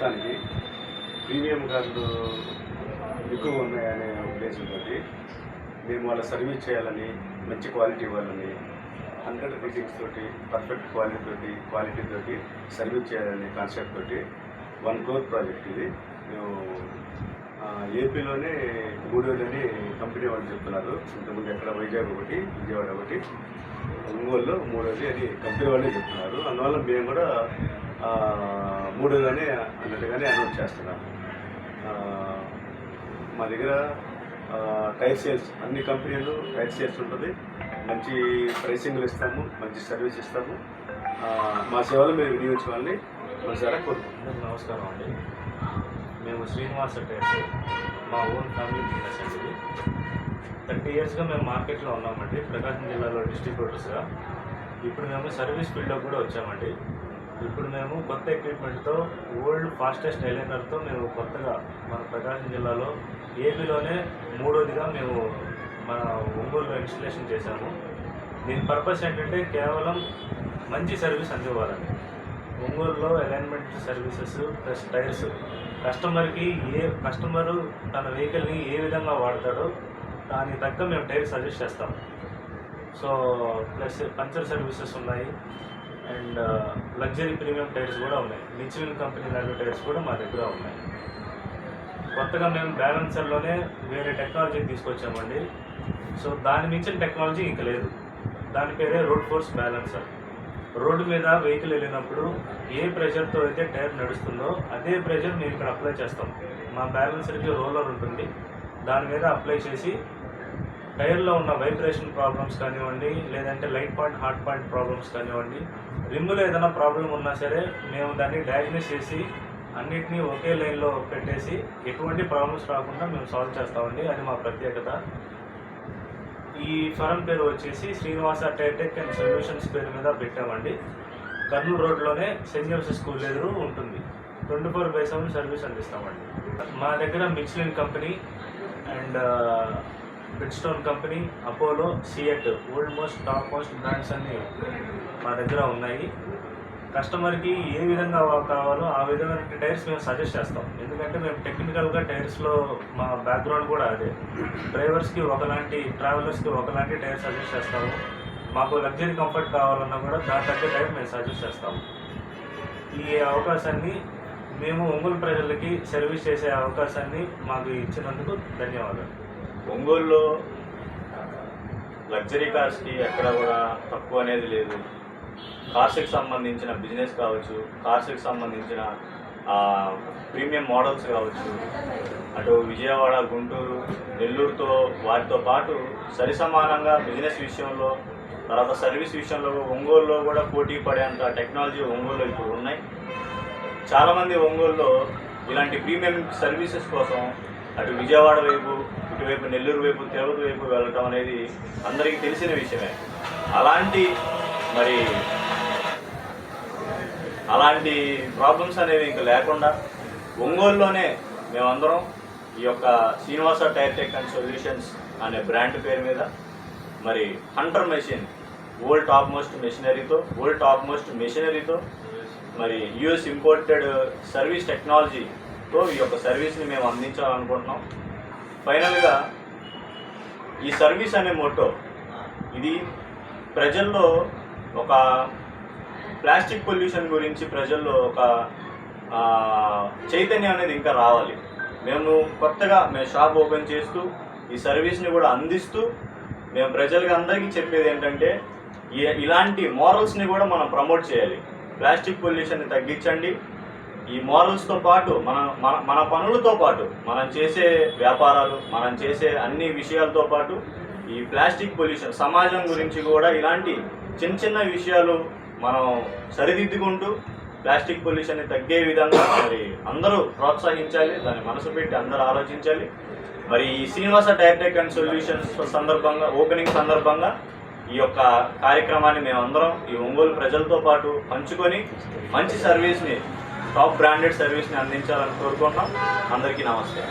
మొత్తానికి ప్రీమియం కార్డులు ఎక్కువ ఉన్నాయనే ఉద్దేశంతో మేము వాళ్ళ సర్వీస్ చేయాలని మంచి క్వాలిటీ ఇవ్వాలని హండ్రెడ్ ఫిట్టింగ్స్ తోటి పర్ఫెక్ట్ క్వాలిటీ తోటి క్వాలిటీ తోటి సర్వీస్ చేయాలనే కాన్సెప్ట్ తోటి వన్ క్రోర్ ప్రాజెక్ట్ ఇది. మేము ఏపీలోనే మూడోదని కంపెనీ వాళ్ళు చెప్తున్నారు. ఇంతకుముందు ఎక్కడ వైజాగ్ ఒకటి విజయవాడ ఒకటి ఒంగోలులో మూడోది అని కంపెనీ వాళ్ళే చెప్తున్నారు. అందువల్ల మేము కూడా మూడుగానే అన్నట్టుగానే అనౌన్స్ చేస్తున్నాం మా దగ్గర టైర్ సేల్స్ అన్ని కంపెనీలు టైర్ సేల్స్ ఉంటుంది. మంచి ప్రైసింగ్లు ఇస్తాము మంచి సర్వీస్ ఇస్తాము. మా సేవలు మీరు వినియోగించుకోవాలని మనసారా కోరుకుంటున్నాం. నమస్కారం అండి. మేము శ్రీనివాస టైర్స్ మా ఓన్ ఫ్యామిలీ బిజినెస్ అండి. థర్టీ ఇయర్స్గా మేము మార్కెట్లో ఉన్నామండి. ప్రకాశం జిల్లాలో డిస్ట్రిబ్యూటర్స్గా. ఇప్పుడు మేము సర్వీస్ ఫీల్డ్లో కూడా వచ్చామండి. ఇప్పుడు మేము కొత్త ఎక్విప్మెంట్తో ఓల్డ్ ఫాస్టెస్ట్ ఎలైనర్తో మేము కొత్తగా మన ప్రకాశం జిల్లాలో ఏపీలోనే మూడోదిగా మేము మన ఒంగోలులో ఇన్స్టలేషన్ చేశాము. దీని పర్పస్ ఏంటంటే కేవలం మంచి సర్వీస్ అందివ్వాలని. ఒంగోలులో అలైన్మెంట్ సర్వీసెస్ ప్లస్ టైర్స్ కస్టమర్కి ఏ కస్టమరు తన వెహికల్ని ఏ విధంగా వాడతాడో దానికి తగ్గ మేము టైర్ సజెస్ట్ చేస్తాం. సో ప్లస్ పంచర్ సర్వీసెస్ ఉన్నాయి. అండ్ లగ్జరీ ప్రీమియం టైర్స్ కూడా ఉన్నాయి. మిచిలిన్ కంపెనీ లాంటి టైర్స్ కూడా మా దగ్గర ఉన్నాయి. కొత్తగా మేము బ్యాలెన్సర్లోనే వేరే టెక్నాలజీ తీసుకొచ్చామండి. సో దాని మించిన టెక్నాలజీ ఇంక లేదు. దాని పేరే రోడ్ ఫోర్స్ బ్యాలెన్సర్ రోడ్డు మీద వెహికల్ వెళ్ళినప్పుడు ఏ ప్రెషర్తో అయితే టైర్ నడుస్తుందో అదే ప్రెషర్ మేము ఇక్కడ అప్లై చేస్తాం. మా బ్యాలెన్సర్కి రోలర్ ఉంటుంది. దాని మీద అప్లై చేసి టైర్లో ఉన్న వైబ్రేషన్ ప్రాబ్లమ్స్ కానివ్వండి లేదంటే light point heart point problems కానివ్వండి రిమ్లో ఏదైనా ప్రాబ్లం ఉన్నా సరే మేము దాన్ని డయాగ్నోస్ చేసి అన్నిటినీ ఒకే లైన్లో పెట్టేసి ఎటువంటి ప్రాబ్లమ్స్ రాకుండా మేము సాల్వ్ చేస్తామండి. అది మా ప్రత్యేకత. ఈ ఫరం పేరు వచ్చేసి శ్రీనివాస టైటెక్ అండ్ సొల్యూషన్స్ పేరు మీద పెట్టామండి. కర్నూలు రోడ్లోనే సెయింట్ జోసెఫ్ స్కూల్ ఎదురు ఉంటుంది. Twenty four by seven service అందిస్తామండి. మా దగ్గర Michelin company and Bridgestone company Apollo CEAT old most top most brands అన్ని మా దగ్గర ఉన్నాయి. కస్టమర్కి ఏ విధంగా కావాలో ఆ విధమైన టైర్స్ మేము సజెస్ట్ చేస్తాం. ఎందుకంటే మేము టెక్నికల్గా టైర్స్లో మా బ్యాక్గ్రౌండ్ కూడా అదే. డ్రైవర్స్కి ఒకలాంటి ట్రావెలర్స్కి ఒకలాంటి టైర్ సజెస్ట్ చేస్తాము. మాకు లగ్జరీ కంఫర్ట్ కావాలన్నా కూడా దాని తగ్గ టైర్ మేము సజెస్ట్ చేస్తాము ఈ అవకాశాన్ని మేము ఒంగోలు ప్రజలకి సర్వీస్ చేసే అవకాశాన్ని మాకు ఇచ్చినందుకు ధన్యవాదాలు. ఒంగోలులో లగ్జరీ కార్స్కి ఎక్కడ కూడా తక్కువ అనేది లేదు. కార్స్కి సంబంధించిన బిజినెస్ కావచ్చు కార్స్కి సంబంధించిన ప్రీమియం మోడల్స్ కావచ్చు అటు విజయవాడ గుంటూరు నెల్లూరుతో వాటితో పాటు సరిసమానంగా బిజినెస్ విషయంలో తర్వాత సర్వీస్ విషయంలో ఒంగోలులో కూడా పోటీ పడేంత టెక్నాలజీ ఒంగోలులో ఇప్పుడు ఉన్నాయి. చాలామంది ఒంగోలులో ఇలాంటి ప్రీమియం సర్వీసెస్ కోసం అటు విజయవాడ వైపు ఇటువైపు నెల్లూరు వైపు తిరుపతి వైపు వెళ్ళటం అనేది అందరికీ తెలిసిన విషయమే. అలాంటి మరి అలాంటి ప్రాబ్లమ్స్ అనేవి ఇంకా లేకుండా ఒంగోలులోనే మేమందరం ఈ యొక్క Srinivasa tyre tech and solutions అనే బ్రాండ్ పేరు మీద మరి Hunter machine old top most మెషినరీతో old top most మెషినరీతో మరి యుఎస్ ఇంపోర్టెడ్ సర్వీస్ టెక్నాలజీతో ఈ యొక్క సర్వీస్ని మేము అందించాలనుకుంటున్నాం. ఫైనల్గా ఈ సర్వీస్ అనే మోటో ఇది ప్రజల్లో ఒక ప్లాస్టిక్ పొల్యూషన్ గురించి ప్రజల్లో ఒక చైతన్యం అనేది ఇంకా రావాలి. మేము కొత్తగా మేము షాప్ ఓపెన్ చేస్తూ ఈ సర్వీస్ని కూడా అందిస్తూ మేము ప్రజలకి అందరికీ చెప్పేది ఏంటంటే ఈ- ఇలాంటి మోరల్స్ని కూడా మనం ప్రమోట్ చేయాలి. ప్లాస్టిక్ పొల్యూషన్ని తగ్గించండి. ఈ మోరల్స్తో పాటు మన మన మన పనులతో పాటు మనం చేసే వ్యాపారాలు మనం చేసే అన్ని విషయాలతో పాటు ఈ ప్లాస్టిక్ పొల్యూషన్ సమాజం గురించి కూడా ఇలాంటి చిన్న చిన్న విషయాలు మనం సరిదిద్దుకుంటూ ప్లాస్టిక్ పొల్యూషన్ని తగ్గే విధంగా మరి అందరూ ప్రోత్సహించాలి దాన్ని మనసు పెట్టి అందరూ ఆలోచించాలి. మరి ఈ శ్రీనివాస డైరెక్ట్ అండ్ సొల్యూషన్స్ సందర్భంగా ఓపెనింగ్ సందర్భంగా ఈ యొక్క కార్యక్రమాన్ని మేమందరం ఈ ఒంగోలు ప్రజలతో పాటు పంచుకొని మంచి సర్వీస్ని టాప్ బ్రాండెడ్ సర్వీస్ని అందించాలని కోరుకుంటున్నాం. అందరికీ నమస్తే.